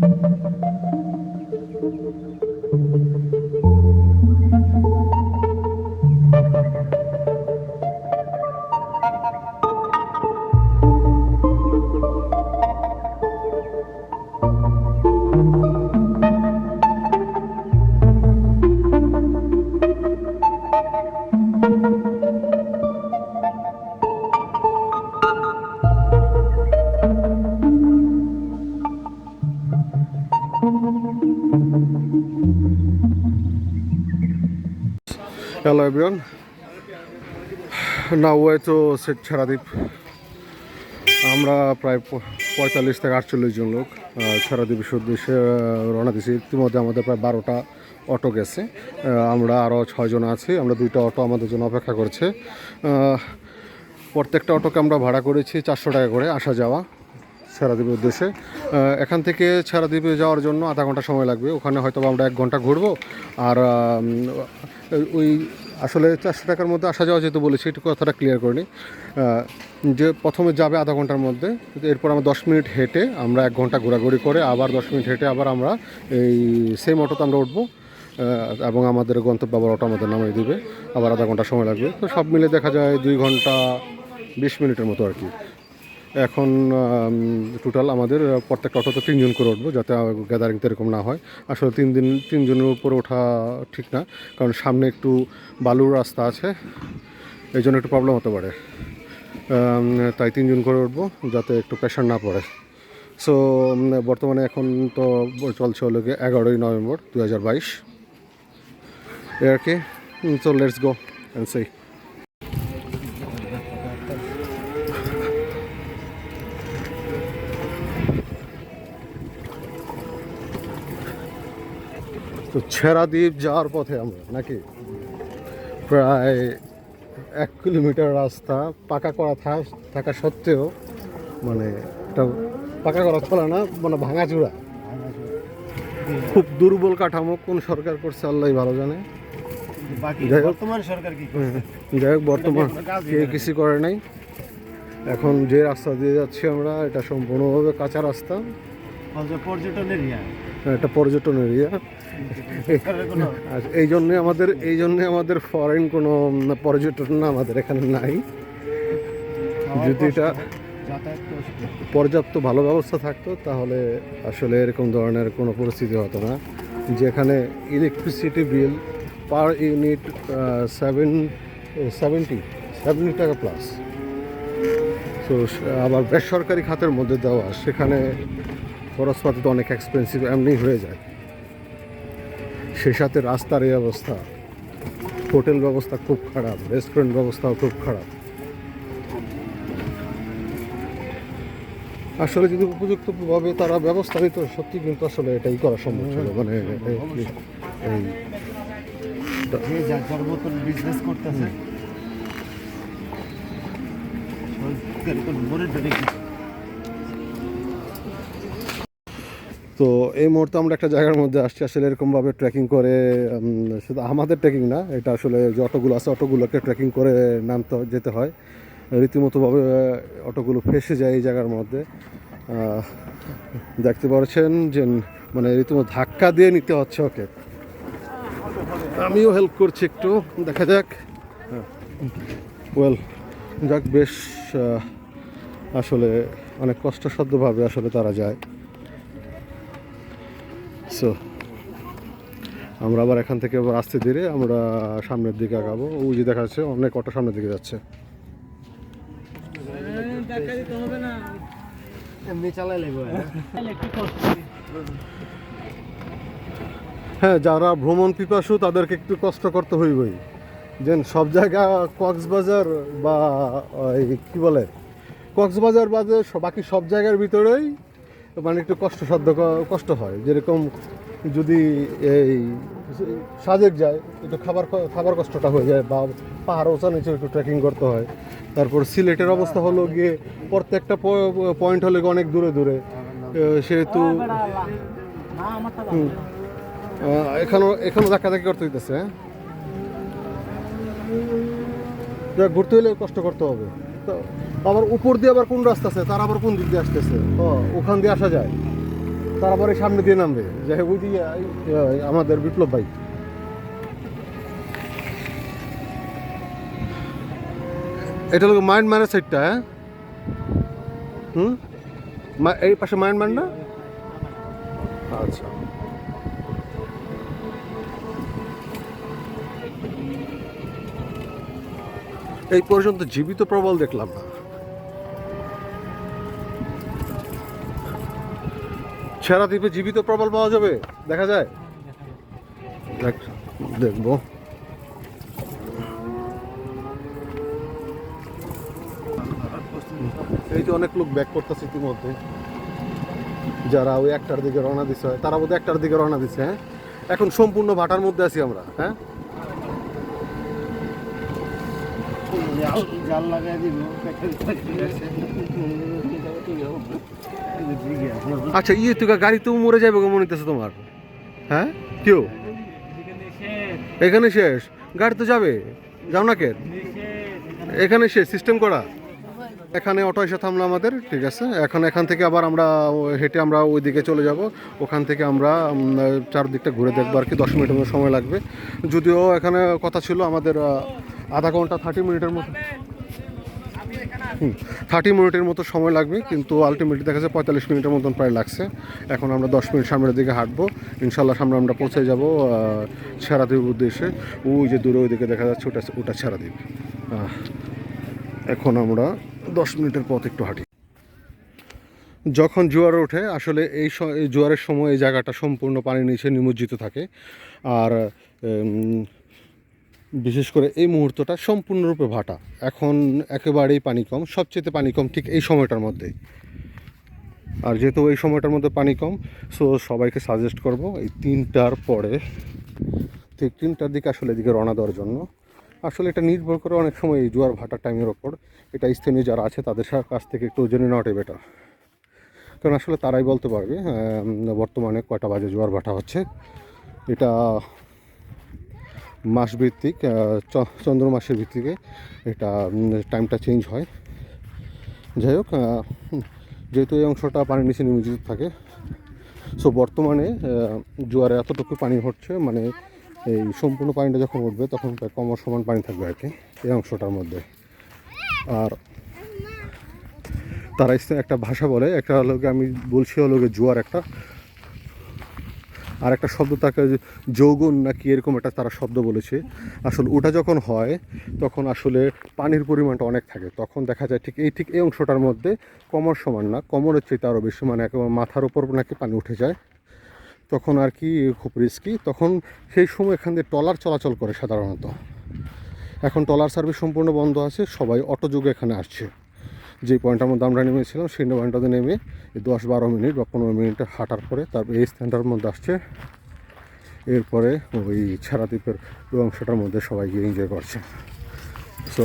Thank you. Everyone. Now way to Sid Charadip. আমরা প্রায় পঁয়তাল্লিশ থেকে আটচল্লিশ জন লোক আহ, সারাদ্বীপের উদ্দেশ্যে রওনা দিয়েছি। ইতিমধ্যে আমাদের প্রায় বারোটা অটো গেছে। আমরা আরও ছয়জন আছি। আমরা দুইটা অটো আমাদের জন্য অপেক্ষা করছে। প্রত্যেকটা অটোকে আমরা ভাড়া করেছি চারশো টাকা করে আসা যাওয়া। সারাদ্বীপের উদ্দেশ্যে। এখান থেকে সারাদ্বীপে যাওয়ার জন্য আধা ঘণ্টা সময় লাগবে। ওখানে হয়তো আমরা এক ঘণ্টা ঘুরবো। আর ওই আসলে চারশো টাকার মধ্যে আসা যাওয়া যেহেতু বলেছি, একটু কথাটা ক্লিয়ার করে নিই। যে প্রথমে যাবে আধা ঘণ্টার মধ্যে, এরপর আমরা দশ মিনিট হেঁটে আমরা এক ঘণ্টা ঘোরাঘুরি করে আবার দশ মিনিট হেঁটে আবার আমরা এই সেম অটোতে আমরা উঠবো। এবং আমাদের গন্তব্য আবার অটো আমাদের নামিয়ে দিবে। আবার আধা ঘণ্টা সময় লাগবে। তো সব মিলে দেখা যায় দুই ঘণ্টা বিশ মিনিটের মতো আর কি। এখন টোটাল আমাদের প্রত্যেকটা অটোতে তিনজন করে উঠবো যাতে গ্যাদারিং তো এরকম না হয়। আসলে তিন দিন, তিনজনের উপরে ওঠা ঠিক না, কারণ সামনে একটু বালুর রাস্তা আছে, এই জন্য একটু প্রবলেম হতে পারে। তাই তিনজন করে উঠবো যাতে একটু প্রেশার না পড়ে। সো বর্তমানে এখন তো চলছে হলো গিয়ে এগারোই নভেম্বর দু হাজার বাইশ। এ আর কি সো লেটস গো অ্যান্ড সেই তো ছেড়াদ্বীপ যাওয়ার পথে আমরা নাকি? প্রায় এক কিলোমিটার রাস্তা পাকা করা থাকা সত্ত্বেও মানে এটা পাকা করা খোলা না মানে ভাঙাচুরা। খুব দুর্বল কাঠামো কোন সরকার করছে আল্লাহ ভালো জানে। যাই হোক। বর্তমান কি কিছু করে নাই। এখন যে রাস্তা দিয়ে যাচ্ছি আমরা এটা সম্পূর্ণভাবে কাঁচা রাস্তা। পর্যটন এরিয়া এটা পর্যটন এরিয়া এই জন্যে আমাদের এই জন্যে আমাদের ফরেন কোনো পর্যটন না আমাদের এখানে নাই। যদি এটা পর্যাপ্ত ভালো ব্যবস্থা থাকতো তাহলে আসলে এরকম ধরনের কোনো পরিস্থিতি হতো না। যেখানে electricity bill per unit seven seventy seventy টাকা প্লাস তো আবার বেসরকারি খাতের মধ্যে দেওয়া সেখানে খরচপাতি তো অনেক এক্সপেন্সিভ এমনি হয়ে যায়। সেই সাথে রাস্তার এই অবস্থা। হোটেল ব্যবস্থা খুব খারাপ রেস্টুরেন্ট ব্যবস্থাও খুব খারাপ। আসলে যদি উপযুক্তভাবে তারা ব্যবস্থা নিত সত্যি কিন্তু আসলে এটাই করা সম্ভব ছিল। মানে এই- বিজনেস করতেছে তো এই মুহূর্তে আমরা একটা জায়গার মধ্যে আসছি। আসলে এরকমভাবে ট্রেকিং করে শুধু আমাদের ট্রেকিং না, এটা আসলে যে অটোগুলো আছে, অটোগুলোকে ট্রেকিং করে নামতে যেতে হয়। রীতিমতোভাবে অটোগুলো ফেসে যায় এই জায়গার মধ্যে। দেখতে পাচ্ছেন যে মানে রীতিমতো ধাক্কা দিয়ে নিতে হচ্ছে ওকে। আমিও হেল্প করছি একটু, দেখা যাক। ওয়েল যাক, বেশ আসলে অনেক কষ্টসাধ্যভাবে আসলে তারা যায়। সো আমরা আবার এখান থেকে আবার আস্তে ধীরে আমরা সামনের দিকে আগাবো। ওই যে দেখা যাচ্ছে অনেক অটো সামনের দিকে যাচ্ছে। হ্যাঁ যারা ভ্রমণ পিপাসু তাদেরকে একটু কষ্ট করতে হইবই। যেন সব জায়গা কক্সবাজার বা কি বলে? কক্সবাজার বাদে বাকি সব জায়গার ভিতরেই মানে একটু কষ্টসাধ্য কষ্ট হয়। যেরকম যদি এই সাজেক যায়, একটু খাবার খাবার কষ্টটা হয়ে যায় বা পাহাড় ওচা নিচে একটু ট্রেকিং করতে হয়। তারপর সিলেটের অবস্থা হলো গিয়ে প্রত্যেকটা পয়েন্ট হলে অনেক দূরে দূরে। সেহেতু এখানেও এখানেও ধাক্কাধাক্কি করতে হইতেছে হ্যাঁ? ঘুরতে হলে কষ্ট করতে হবে। আবার উপর দিয়ে আবার কোন রাস্তা আছে? তার আবার কোন দিক দিয়ে আসতেছে? ওখান দিয়ে আসা যায়। তারপরে সামনে দিয়ে নামবে। যাই ওই এই, এই, আমাদের বিপ্লব ভাই। এটা হলো মাইন্ড ম্যানের সাইডটা হ্যাঁ? হুম? এই পাশে মাইন্ড ম্যান না? আচ্ছা। এই পর্যন্ত জীবিত প্রবল দেখলাম না। ছেড়া দ্বীপে জীবিত প্রবল পাওয়া যাবে, দেখা যায়? দেখ, দেখব। এই যে অনেক লোক ব্যাক করতেছে ইতিমধ্যে। যারা ওই একটার দিকে রওনা দিছে, তারা বোধহয় একটার দিকে রওনা দিছে হ্যাঁ? এখন সম্পূর্ণ ভাটার মধ্যে আছি আমরা হ্যাঁ? জাল লাগাই দিব আচ্ছা ইয়ে তুই গাড়ি তো মরে যাবে মনে হইতেছে তোমার? হ্যাঁ? কেউ এখানে শেষ। গাড়ি তো যাবে। যাও না কে? এখানে শেষ সিস্টেম করা। এখানে অটো এসে থামলো আমাদের, ঠিক আছে? এখন এখান থেকে আবার আমরা হেঁটে আমরা ওই দিকে চলে যাব। ওখান থেকে আমরা চারদিকটা ঘুরে দেখব আর কি, দশ মিনিটের মতো সময় লাগবে। যদিও এখানে কথা ছিল আমাদের আধা ঘণ্টা থার্টি মিনিটের মতো। থার্টি মিনিটের মতো সময় লাগবে, কিন্তু আলটিমেটলি দেখা যাচ্ছে পঁয়তাল্লিশ মিনিটের মতন প্রায় লাগছে। এখন আমরা দশ মিনিট সামনের দিকে হাঁটবো ইনশাল্লাহ সামনে আমরা পৌঁছে যাব ছেড়াদ্বীপ উদ্দেশ্যে। ওই যে দূরে ওইদিকে দেখা যাচ্ছে ওটা ওটা ছেড়াদ্বীপ এখন আমরা দশ মিনিটের পথ একটু হাঁটি। যখন জোয়ার ওঠে, আসলে এই জোয়ারের সময় এই জায়গাটা সম্পূর্ণ পানির নিচে নিমজ্জিত থাকে। আর বিশেষ করে এই মুহূর্তটা সম্পূর্ণরূপে ভাটা। এখন একেবারেই পানি কম সবচেয়ে পানি কম ঠিক এই সময়টার মধ্যেই। আর যেহেতু এই সময়টার মধ্যে পানি কম সো সবাইকে সাজেস্ট করব এই তিনটার পরে, ঠিক তিনটার দিকে আসলে এদিকে রওনা দেওয়ার জন্য। আসলে এটা নির্ভর করে অনেক সময় এই জোয়ার ভাটার টাইমের ওপর। এটা স্থানীয় যারা আছে, তাদের কাছ থেকে একটু জেনে নেওয়াটাই বেটার কারণ আসলে তারাই বলতে পারবে বর্তমানে কয়টা বাজে জোয়ার ভাটা হচ্ছে। এটা মাসভিত্তিক আহ, চ- চন্দ্র মাসের ভিত্তিকে এটা টাইমটা চেঞ্জ হয়। যাই হোক যেহেতু এই অংশটা পানির নিচে নিমজ্জিত থাকে সো বর্তমানে জোয়ারে এতটুকু পানি হচ্ছে মানে এই সম্পূর্ণ পানিটা যখন উঠবে তখন প্রায় কমর সমান পানি থাকবে আর কি এই অংশটার মধ্যে। আর তারা একটা ভাষা বলে একটা গিয়ে আমি বলছি গিয়ে জোয়ার একটা আর একটা শব্দ তাকে যৌগুন নাকি এরকম একটা তারা শব্দ বলেছে। আসলে ওটা যখন হয়, তখন আসলে পানির পরিমাণটা অনেক থাকে। তখন দেখা যায় ঠিক এই ঠিক এই অংশটার মধ্যে কমর সমান না, কমরের চেয়ে আরও বেশি মানে একেবারে মাথার ওপর নাকি পানি উঠে যায়। তখন আর কি খুব রিস্কি তখন সেই সময় এখান দিয়ে ট্রলার চলাচল করে সাধারণত। এখন ট্রলার সার্ভিস সম্পূর্ণ বন্ধ আছে, সবাই অটো যুগে এখানে আসছে। যে পয়েন্টটার মধ্যে আমরা নেমেছিলাম, সেই পয়েন্টটাতে নেমে এই দশ বারো মিনিট বা পনেরো মিনিট হাঁটার পরে তারপর এই স্থানটার মধ্যে আসছে। এরপরে ওই ছাড়াদ্বীপের ওই অংশটার মধ্যে সবাই গিয়ে এনজয় করছে। সো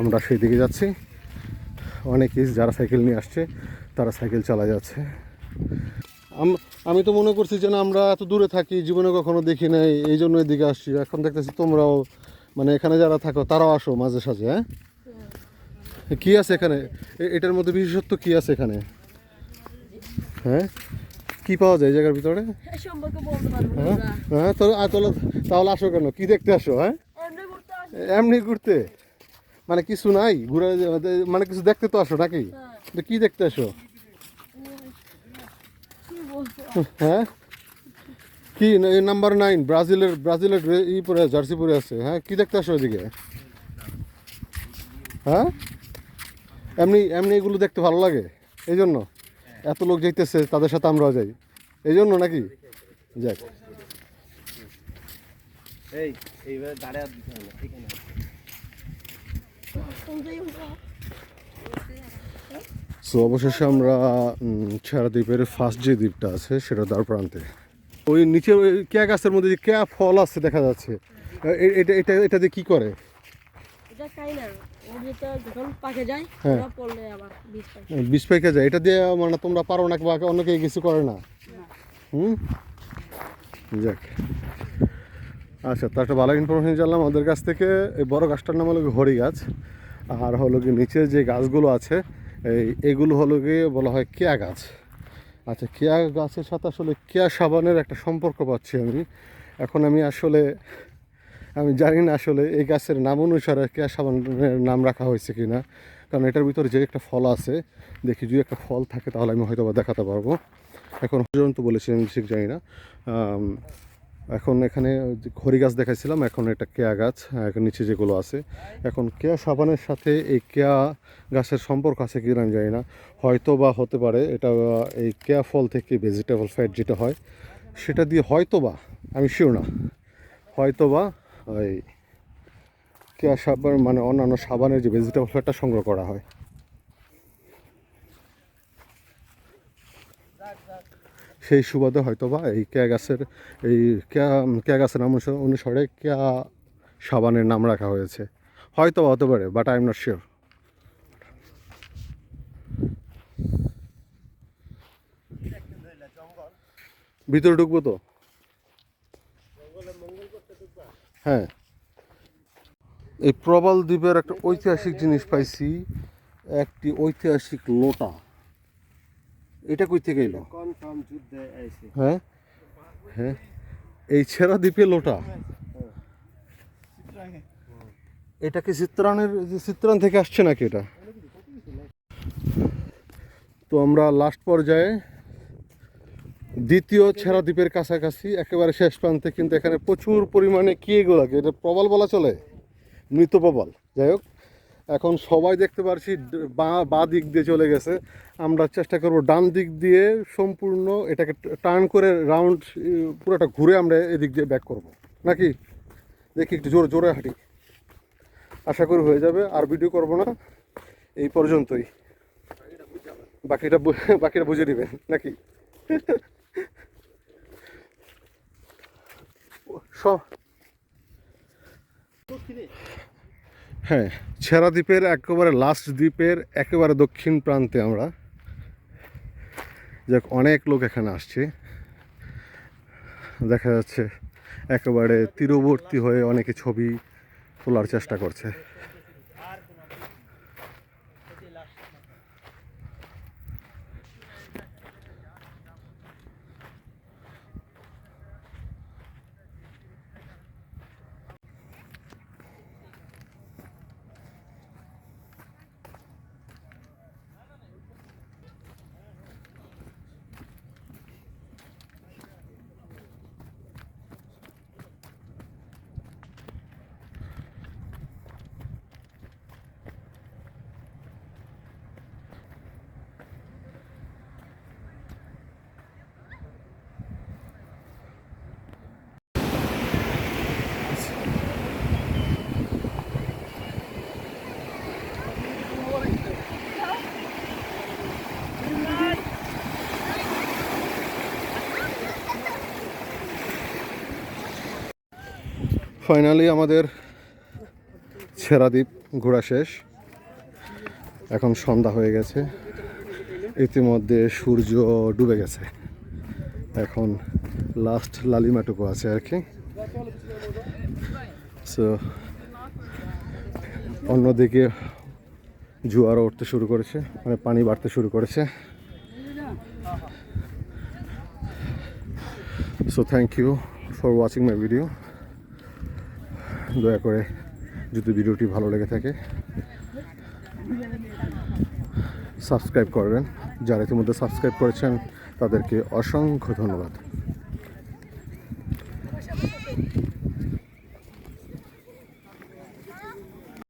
আমরা সেই দিকে যাচ্ছি। অনেকেই যারা সাইকেল নিয়ে আসছে, তারা সাইকেল চালা যাচ্ছে। আমি তো মনে করছি যে না আমরা এত দূরে থাকি, জীবনে কখনো দেখি নাই, এই জন্য এদিকে আসছি। এখন দেখতেছি তোমরাও মানে এখানে যারা থাকো, তারাও আসো মাঝে সাঝে হ্যাঁ? কি আছে এখানে? এটার মধ্যে বিশেষত্ব কি আছে এখানে? হ্যাঁ? কি পাওয়া যায় জায়গার ভিতরে? হ্যাঁ হ্যাঁ? আর তাহলে তাহলে আসো কেন? কি দেখতে আসো হ্যাঁ? এমনি ঘুরতে মানে কিছু নাই? ঘুরে মানে কিছু দেখতে তো আসো নাকি? তো কি দেখতে আসো? হ্যাঁ? কি নাম্বার নাইন ব্রাজিলের ব্রাজিলের ই পরে জার্সি পরে আছে। হ্যাঁ কি দেখতে আসো ওইদিকে? হ্যাঁ? এমনি এমনি এগুলো দেখতে ভালো লাগে। এই জন্য এত লোক যাইতেছে তাদের সাথে আমরাও যাই। এই জন্য নাকি যাক সো অবশেষে আমরা ছেড়া দ্বীপের ফার্স্ট যে দ্বীপটা আছে সেটা দ্বার প্রান্তে। ওই নিচে ওই কেয়া গাছের মধ্যে যে কেয়া ফল আছে দেখা যাচ্ছে। এটা এটা এটা দিয়ে কী করে? পাকে যায় হ্যাঁ। পাই বিষ পাইকা যায়। এটা দিয়ে মানে তোমরা পারো না বা অনেকে কিছু করে না? হুম? যাক। আচ্ছা তো একটা ভালো ইনফরমেশন জানলাম ওদের কাছ থেকে। এই বড় গাছটার নাম হলো হরি গাছ। আর হলো কি নিচে যে গাছগুলো আছে এই এগুলো হলো গিয়ে বলা হয় কেয়া গাছ। আচ্ছা কেয়া গাছের সাথে আসলে কেয়া সাবানের একটা সম্পর্ক পাচ্ছি আমি। এখন আমি আসলে আমি জানি না আসলে এই গাছের নাম অনুসারে কেয়া সাবানের নাম রাখা হয়েছে কি না কারণ এটার ভিতরে যে একটা ফল আছে, দেখি যদি একটা ফল থাকে তাহলে আমি হয়তো বা দেখাতে পারব। এখন পর্যন্ত বলেছি, আমি ঠিক জানি না। এখন এখানে খড়ি গাছ দেখাইছিলাম, এখন এটা কেয়া গাছ, এখন নিচে যেগুলো আছে। এখন কেয়া সাবানের সাথে এই কেয়া গাছের সম্পর্ক আছে কি আমি জানি না। হয়তো বা হতে পারে, এটা এই কেয়া ফল থেকে ভেজিটেবল ফ্যাট যেটা হয়, সেটা দিয়ে হয়তো বা আমি শিওর না হয়তো বা ওই কেয়া সাবান মানে অন্যান্য সাবানের যে ভেজিটেবল ফ্যাটটা সংগ্রহ করা হয়। সেই সুবাদে হয়তো বা এই কেয়া গাছের এই কেয়া কেয়া গাছের নাম অনুসা- অনুসারে কেয়া সাবানের নাম রাখা হয়েছে। হয়তো বা হতে পারে but I am not sure ভিতরে ঢুকবো তো? হ্যাঁ। এই প্রবাল দ্বীপের একটা ঐতিহাসিক জিনিস পাইছি একটি ঐতিহাসিক লোটা এটা কই থেকে এলো? হ্যাঁ? হ্যাঁ। এই ছেঁড়া দ্বীপে লোটা? এটা কি চিত্রানের যে চিত্রান থেকে আসছে নাকি এটা? তো আমরা লাস্ট পর্যায়ে দ্বিতীয় ছেঁড়া দ্বীপের কাছাকাছি, একেবারে শেষ প্রান্তে, কিন্তু এখানে প্রচুর পরিমাণে কি এগুলো এটা প্রবল বলা চলে। মৃত প্রবল। যাই হোক, এখন সবাই দেখতে পারছি, বা বা দিক দিয়ে চলে গেছে। আমরা চেষ্টা করব ডান দিক দিয়ে সম্পূর্ণ এটাকে টার্ন করে রাউন্ড, পুরোটা ঘুরে আমরা এদিক দিয়ে ব্যাক করব। নাকি? দেখি একটু জোরে জোরে হাঁটি। আশা করি হয়ে যাবে, আর ভিডিও করব না। এই পর্যন্তই। বাকিটা বাকিটা বুঝে নেবেন, নাকি? হ্যাঁ ছেঁড়া দ্বীপের একেবারে লাস্ট দ্বীপের একেবারে দক্ষিণ প্রান্তে আমরা। যাক, অনেক লোক এখানে আসছে। দেখা যাচ্ছে একেবারে তীরবর্তী হয়ে অনেকে ছবি তোলার চেষ্টা করছে। ফাইনালি আমাদের ছেড়াদ্বীপ ঘোরা শেষ। এখন সন্ধ্যা হয়ে গেছে। ইতিমধ্যে সূর্য ডুবে গেছে। এখন লাস্ট লালিমাটুকু আছে আর কি। সো অন্যদিকে জোয়ারও উঠতে শুরু করেছে মানে পানি বাড়তে শুরু করেছে। So thank you for watching my video দয়া করে যদি ভিডিওটি ভালো লেগে থাকে, সাবস্ক্রাইব করবেন। যারা ইতিমধ্যে সাবস্ক্রাইব করেছেন, তাদেরকে অসংখ্য ধন্যবাদ।